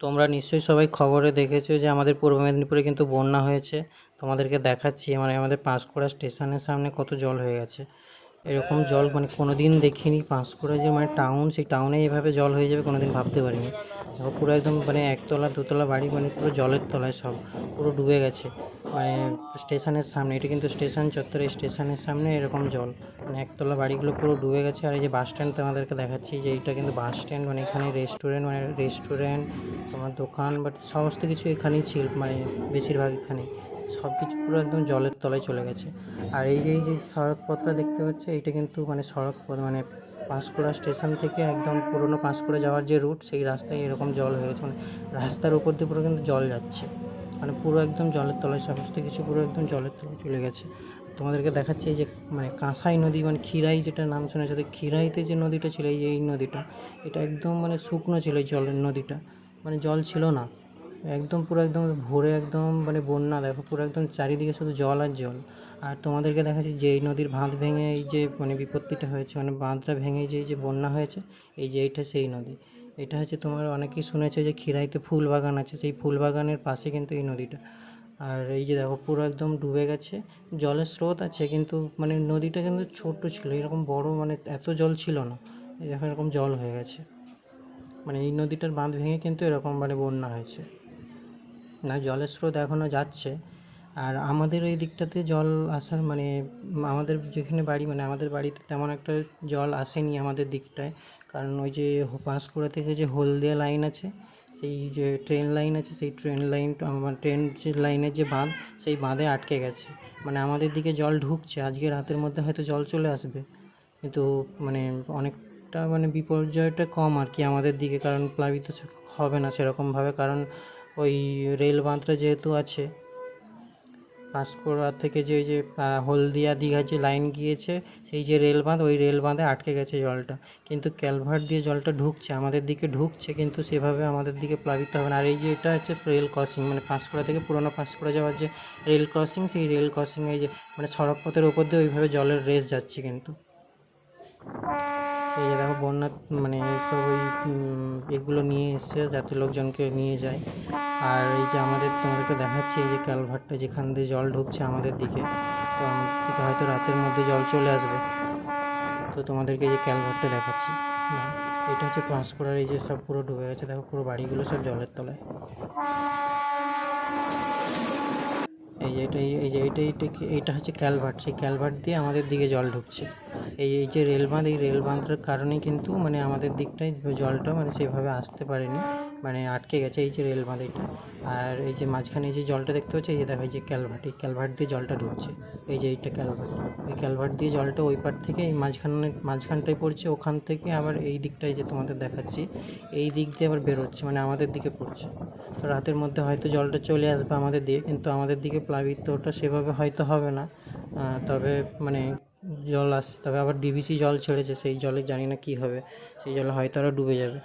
তোমরা নিশ্চয়ই সবাই খবরে দেখেছ যে আমাদের পূর্ব মেদিনীপুরে কিন্তু বন্যা হয়েছে। তোমাদেরকে দেখাচ্ছি মানে আমাদের পাঁশকুড়া স্টেশনের সামনে কত জল হয়ে গেছে। এরকম জল মানে কোনোদিন দেখিনি। পাঁশকুড়া যে মানে টাউন সেই টাউনে এভাবে জল হয়ে যাবে কোনো দিন ভাবতে পারিনি। দেখো, পুরো একদম মানে একতলা, দুতলা বাড়ি মানে পুরো জলের তলায় সব, পুরো ডুবে গেছে। মানে স্টেশনের সামনে, এটা কিন্তু স্টেশন চত্বরে, স্টেশনের সামনে এরকম জল। মানে একতলা বাড়িগুলো পুরো ডুবে গেছে। আর এই যে বাস স্ট্যান্ড তোমাদেরকে দেখাচ্ছি, যে এইটা কিন্তু বাস স্ট্যান্ড মানে এখানে রেস্টুরেন্ট মানে রেস্টুরেন্ট তোমার দোকান বাট সমস্ত কিছু এখানেই ছিল মানে বেশিরভাগ এখানেই। সব কিছু পুরো একদম জলের তলায় চলে গেছে। আর এই যে এই যে সড়ক পথটা দেখতে পাচ্ছে এটা কিন্তু মানে সড়কপথ মানে পাঁশকুড়া স্টেশন থেকে একদম পুরনো পাঁশকুড়া যাওয়ার যে রুট, সেই রাস্তায় এরকম জল হয়ে গেছে মানে রাস্তার উপর দিয়ে পুরো কিন্তু জল যাচ্ছে। মানে পুরো একদম জলের তলায়, সমস্ত কিছু পুরো একদম জলের তলায় চলে গেছে। তোমাদেরকে দেখাচ্ছি যে মানে কাঁসাই নদী মানে ক্ষীরাই যেটা নাম শুনেছে, তো ক্ষীরাইতে যে নদীটা ছিল, এই যে, এই নদীটা, এটা একদম মানে শুকনো ছিল এই জলের নদীটা। মানে জল ছিল না। একদম পুরো একদম ভোরে একদম মানে বন্যা, দেখো পুরো একদম চারিদিকে শুধু জল আর জল। আর তোমাদেরকে দেখাচ্ছি যে এই নদীর বাঁধ ভেঙে এই যে মানে বিপত্তিটা হয়েছে মানে বাঁধটা ভেঙে যে এই যে বন্যা হয়েছে, এই যে এইটা সেই নদী। এটা হচ্ছে তোমার অনেকেই শুনেছে যে ক্ষীরাইতে ফুল বাগান আছে, সেই ফুল বাগানের পাশে কিন্তু এই নদীটা। আর এই যে দেখো পুরো একদম ডুবে গেছে, জলের স্রোত আছে কিন্তু মানে নদীটা কিন্তু ছোট্ট ছিল, এরকম বড় মানে এত জল ছিল না দেখো এরকম জল হয়ে গেছে। মানে এই নদীটার বাঁধ ভেঙে কিন্তু এরকম মানে বন্যা হয়েছে। না, জলের স্রোত এখনও যাচ্ছে। আর আমাদের এই দিকটাতে জল আসার মানে আমাদের যেখানে বাড়ি মানে আমাদের বাড়িতে তেমন একটা জল আসেনি আমাদের দিকটায়। কারণ ওই যে পাঁশকুড়া থেকে যে হলদিয়া লাইন আছে, সেই যে ট্রেন লাইন আছে, সেই ট্রেন লাইন আমার ট্রেন যে লাইনের যে বাঁধ, সেই বাঁধে আটকে গেছে। মানে আমাদের দিকে জল ঢুকছে, আজকে রাতের মধ্যে হয়তো জল চলে আসবে। কিন্তু মানে অনেকটা মানে বিপর্যয়টা কম আর কি আমাদের দিকে, কারণ প্লাবিত হবে না সেরকমভাবে। কারণ ওই রেল বাঁধটা যেহেতু আছে, পাঁশকুড়া থেকে যে যে হলদিয়া দীঘা যে লাইন গিয়েছে, সেই যে রেল বাঁধ, ওই রেল বাঁধে আটকে গেছে জলটা। কিন্তু ক্যালভার্ট দিয়ে জলটা ঢুকছে, আমাদের দিকে ঢুকছে, কিন্তু সেভাবে আমাদের দিকে প্লাবিত হবে না। আর এই যে এটা হচ্ছে রেল ক্রসিং মানে পাঁশকুড়া থেকে পুরোনো পাঁশকুড়া যাওয়ার যে রেল ক্রসিং সেই রেল ক্রসিংয়ে যে মানে সড়ক পথের ওপর দিয়ে ওইভাবে জলের রেস যাচ্ছে কিন্তু। এই যে দেখো বন্যা মানে সব ওই এগুলো নিয়ে এসছে যাতে লোকজনকে নিয়ে যায়। আর এই যে আমাদের তোমাদেরকে দেখাচ্ছি, এই যে ক্যালভারটা যেখান দিয়ে জল ঢুকছে আমাদের দিকে। তো আমাদের দিকে হয়তো রাতের মধ্যে জল চলে আসবে। তো তোমাদেরকে এই যে ক্যালভারটা দেখাচ্ছি। এটা হচ্ছে পাঁশকুড়ার এই যে সব পুরো ডুবে গেছে। দেখো পুরো বাড়িগুলো সব জলের তলায়। এই যে এটা, এই যে এইটা এইটা এইটা হচ্ছে ক্যালভার্ট সেই ক্যালভার্ট দিয়ে আমাদের দিকে জল ঢুকছে। এই এই যে রেল বাঁধ, এই রেল বাঁধটার কারণে কিন্তু মানে আমাদের দিকটায় জলটা মানে সেভাবে আসতে পারেনি। মানে আটকে গেছে এই যে রেল বাঁধ এটা। আর এই যে মাঝখানে এই যে জলটা দেখতে পাচ্ছি, এই যে দেখো, এই যে ক্যালভার্ট এই ক্যালভার্ট দিয়ে জলটা ঢুকছে। এই যে এইটা ক্যালভার্ট। এই ক্যালভার্ট দিয়ে জলটা ওই পার থেকে এই মাঝখানে, মাঝখানটায় পড়ছে, ওখান থেকে আবার এই দিকটায় যে তোমাদের দেখাচ্ছি, এই দিক দিয়ে আবার বেরোচ্ছে মানে আমাদের দিকে পড়ছে। তো রাতের মধ্যে হয়তো জলটা চলে আসবে আমাদের দিয়ে, কিন্তু আমাদের দিকে প্লাবিতটা সেভাবে হয়তো হবে না। তবে মানে জল আসছে, তবে আবার ডিভিসি জল ছেড়েছে, সেই জলে জানি না কী হবে, সেই জলে হয়তো আরও ডুবে যাবে।